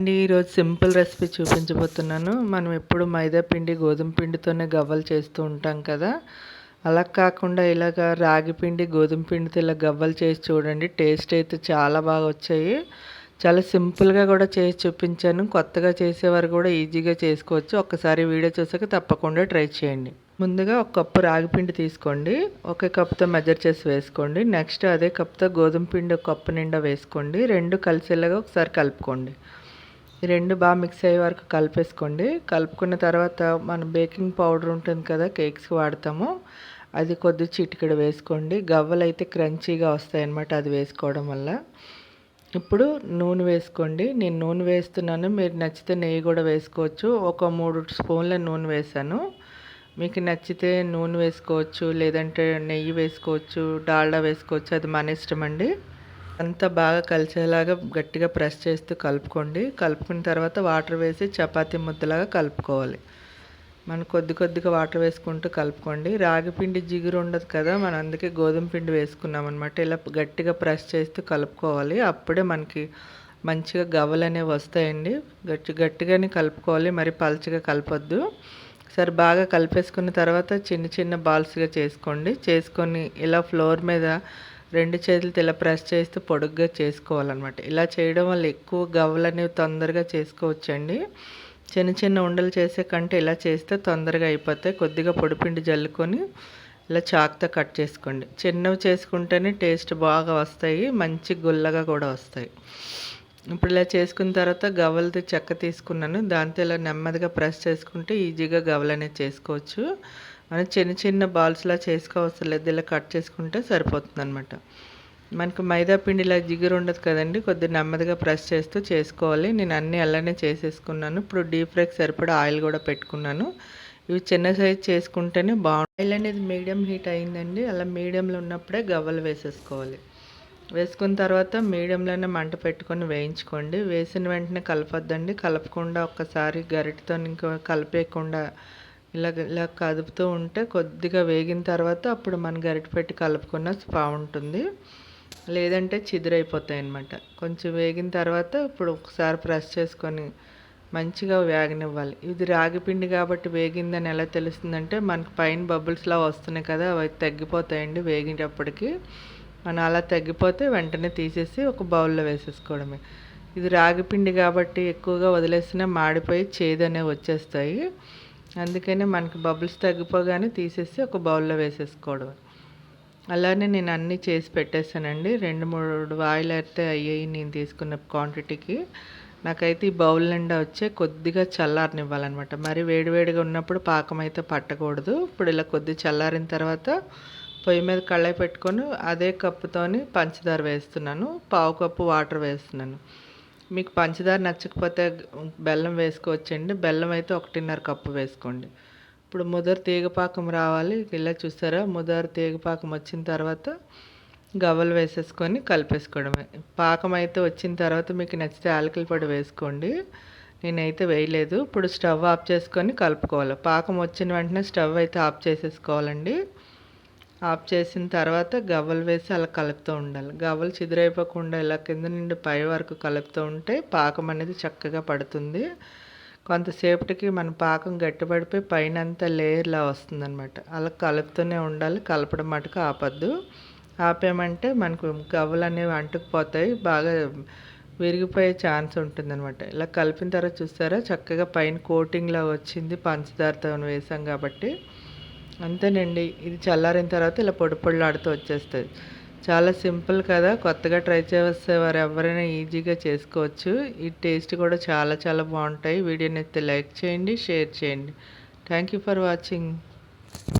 అండి ఈరోజు simple recipe చూపించబోతున్నాను. మనం ఎప్పుడు మైదా పిండి గోధుమ పిండితోనే గవ్వలు చేస్తూ ఉంటాం కదా. అలా కాకుండా ఇలాగ రాగి పిండి గోధుమ పిండితో ఇలా గవ్వలు చేసి చూడండి టేస్ట్ అయితే చాలా బాగా వచ్చాయి. చాలా సింపుల్గా కూడా చేసి చూపించాను. కొత్తగా చేసేవారు కూడా ఈజీగా చేసుకోవచ్చు. ఒక్కసారి వీడియో చూసాక తప్పకుండా ట్రై చేయండి. ముందుగా ఒక కప్పు రాగి పిండి తీసుకోండి. ఒక కప్తో మెజర్ చేసి వేసుకోండి. నెక్స్ట్ అదే కప్తో గోధుమ పిండి ఒక కప్పు నిండా వేసుకోండి. రెండు కలిసేలాగా ఒకసారి కలుపుకోండి. ఈ రెండు బాగా మిక్స్ అయ్యే వరకు కలిపేసుకోండి. కలుపుకున్న తర్వాత మన బేకింగ్ పౌడర్ ఉంటుంది కదా కేక్స్కి వాడతాము. అది కొద్ది చిటికెడు వేసుకోండి. గవ్వలు అయితే క్రంచీగా వస్తాయి అన్నమాట అది వేసుకోవడం వల్ల. ఇప్పుడు నూనె వేసుకోండి. నేను నూనె వేస్తున్నాను. మీరు నచ్చితే నెయ్యి కూడా వేసుకోవచ్చు. ఒక మూడు స్పూన్ల నూనె వేసాను మీకు నచ్చితే నూనె వేసుకోవచ్చు లేదంటే నెయ్యి వేసుకోవచ్చు డాల్డా వేసుకోవచ్చు. అది మన ఇష్టం అండి అంతా బాగా కలిసేలాగా గట్టిగా ప్రెస్ చేస్తూ కలుపుకోండి. కలుపుకున్న తర్వాత వాటర్ వేసి చపాతీ ముద్దలాగా కలుపుకోవాలి. మనం కొద్ది కొద్దిగా వాటర్ వేసుకుంటూ కలుపుకోండి. రాగి పిండి జిగురు ఉండదు కదా మనం అందుకే గోధుమ పిండి వేసుకున్నాం అనమాట ఇలా గట్టిగా ప్రెస్ చేస్తూ కలుపుకోవాలి. అప్పుడే మనకి మంచిగా గవ్వలు అనేవి వస్తాయండి. గట్టి గట్టిగానే కలుపుకోవాలి మరి పలచగా కలపొద్దు. సరే బాగా కలిపేసుకున్న తర్వాత చిన్న చిన్న బాల్స్గా చేసుకోండి. చేసుకొని ఇలా ఫ్లోర్ మీద రెండు చేతులతో ఇలా ప్రెస్ చేస్తూ పొడుగ్గా చేసుకోవాలన్నమాట. ఇలా చేయడం వల్ల ఎక్కువ గవ్వలు అనేవి తొందరగా చేసుకోవచ్చండి. చిన్న చిన్న ఉండలు చేసే కంటే ఇలా చేస్తే తొందరగా అయిపోతాయి. కొద్దిగా పొడిపిండి జల్లుకొని ఇలా చాక్తో కట్ చేసుకోండి. చిన్నవి చేసుకుంటేనే టేస్ట్ బాగా వస్తాయి. మంచి గుల్లగా కూడా వస్తాయి. ఇప్పుడు ఇలా చేసుకున్న తర్వాత గవ్వలతో చెక్క తీసుకున్నాను. దాంతో ఇలా నెమ్మదిగా ప్రెస్ చేసుకుంటే ఈజీగా గవ్వలు అనేది చేసుకోవచ్చు. మనం చిన్న చిన్న బాల్స్లా చేసుకోవసరం లేదు. ఇలా కట్ చేసుకుంటే సరిపోతుంది అనమాట మనకు మైదా పిండి ఇలా జిగురు ఉండదు కదండి. కొద్దిగా నెమ్మదిగా ప్రెస్ చేస్తూ చేసుకోవాలి. నేను అన్నీ అలానే చేసేసుకున్నాను. ఇప్పుడు డీప్ ఫ్రైకి సరిపడా ఆయిల్ కూడా పెట్టుకున్నాను. ఇవి చిన్న సైజ్ చేసుకుంటేనే బాగుంటుంది ఆయిల్ అనేది మీడియం హీట్ అయిందండి. అలా మీడియంలో ఉన్నప్పుడే గవ్వలు వేసేసుకోవాలి. వేసుకున్న తర్వాత మీడియంలోనే మంట పెట్టుకొని వేయించుకోండి. వేసిన వెంటనే కలపొద్దండి. కలపకుండా ఒక్కసారి గరిటతో ఇంకా కలిపేయకుండా ఇలా ఇలా కదుపుతూ ఉంటే కొద్దిగా వేగిన తర్వాత అప్పుడు మనం గరిటపెట్టి కలుపుకున్న బాగుంటుంది లేదంటే చిదురైపోతాయి అన్నమాట. కొంచెం వేగిన తర్వాత ఇప్పుడు ఒకసారి ప్రెస్ చేసుకొని మంచిగా వేగనివ్వాలి. ఇది రాగిపిండి కాబట్టి వేగిందని ఎలా తెలుస్తుందంటే మనకు పైన బబుల్స్లా వస్తున్నాయి కదా అవి తగ్గిపోతాయండి వేగేటప్పటికి మనం అలా తగ్గిపోతే వెంటనే తీసేసి ఒక బౌల్లో వేసేసుకోవడమే. ఇది రాగిపిండి కాబట్టి ఎక్కువగా వదిలేసినా మాడిపోయి చేదు వచ్చేస్తాయి. అందుకనే మనకి బబుల్స్ తగ్గిపోగానే తీసేసి ఒక బౌల్లో వేసేసుకోవడం అలానే నేను అన్నీ చేసి పెట్టేశానండి. రెండు మూడు వాయిల్ అయితే అయ్యాయి నేను తీసుకున్న క్వాంటిటీకి. నాకైతే ఈ బౌల్ నిండా వచ్చే కొద్దిగా చల్లారనివ్వాలన్నమాట. మరి వేడివేడిగా ఉన్నప్పుడు పాకం అయితే పట్టకూడదు. ఇప్పుడు ఇలా కొద్ది చల్లారిన తర్వాత పొయ్యి మీద కళ్ళాయి పెట్టుకొని అదే కప్పుతోని పంచదార వేస్తున్నాను. పావు కప్పు వాటర్ వేస్తున్నాను. మీకు పంచదార నచ్చకపోతే బెల్లం వేసుకోవచ్చండి. బెల్లం అయితే ఒకటిన్నర కప్పు వేసుకోండి. ఇప్పుడు ముదర తీగపాకం రావాలి. ఇలా చూసారా? ముదర తీగపాకం వచ్చిన తర్వాత గవ్వలు వేసేసుకొని కలిపేసుకోవడమే. పాకం అయితే వచ్చిన తర్వాత మీకు నచ్చితే ఆలకల పొడి వేసుకోండి. నేనైతే వేయలేదు. ఇప్పుడు స్టవ్ ఆఫ్ చేసుకొని కలుపుకోవాలి. పాకం వచ్చిన వెంటనే స్టవ్ అయితే ఆఫ్ చేసేసుకోవాలండి. ఆఫ్ చేసిన తర్వాత గవ్వలు వేసి అలా కలుపుతూ ఉండాలి. గవ్వలు చిదిరైపోకుండా ఇలా కింద నుండి పై వరకు కలుపుతూ ఉంటే పాకం అనేది చక్కగా పడుతుంది. కొంతసేపటికి మన పాకం గట్టిపడిపోయి పైన అంతా లేయర్లా వస్తుందన్నమాట. అలా కలుపుతూనే ఉండాలి. కలపడం మటుకు ఆపద్దు. ఆపామంటే మనకు గవ్వలు అనేవి అంటుకుపోతాయి. బాగా విరిగిపోయే ఛాన్స్ ఉంటుందన్నమాట. ఇలా కలిపిన తర్వాత చూస్తారా? చక్కగా పైన కోటింగ్లా వచ్చింది పంచదారతో వేసాం కాబట్టి. అంతేనండి. ఇది చల్లారిన తర్వాత ఇలా పొడి పొడిలాడుతూ వచ్చేస్తుంది. చాలా సింపుల్ కదా కొత్తగా ట్రై చేస్తే వారు ఎవరైనా ఈజీగా చేసుకోవచ్చు. ఈ టేస్ట్ కూడా చాలా చాలా బాగుంటాయి. వీడియోని అయితే లైక్ చేయండి షేర్ చేయండి. Thank you for watching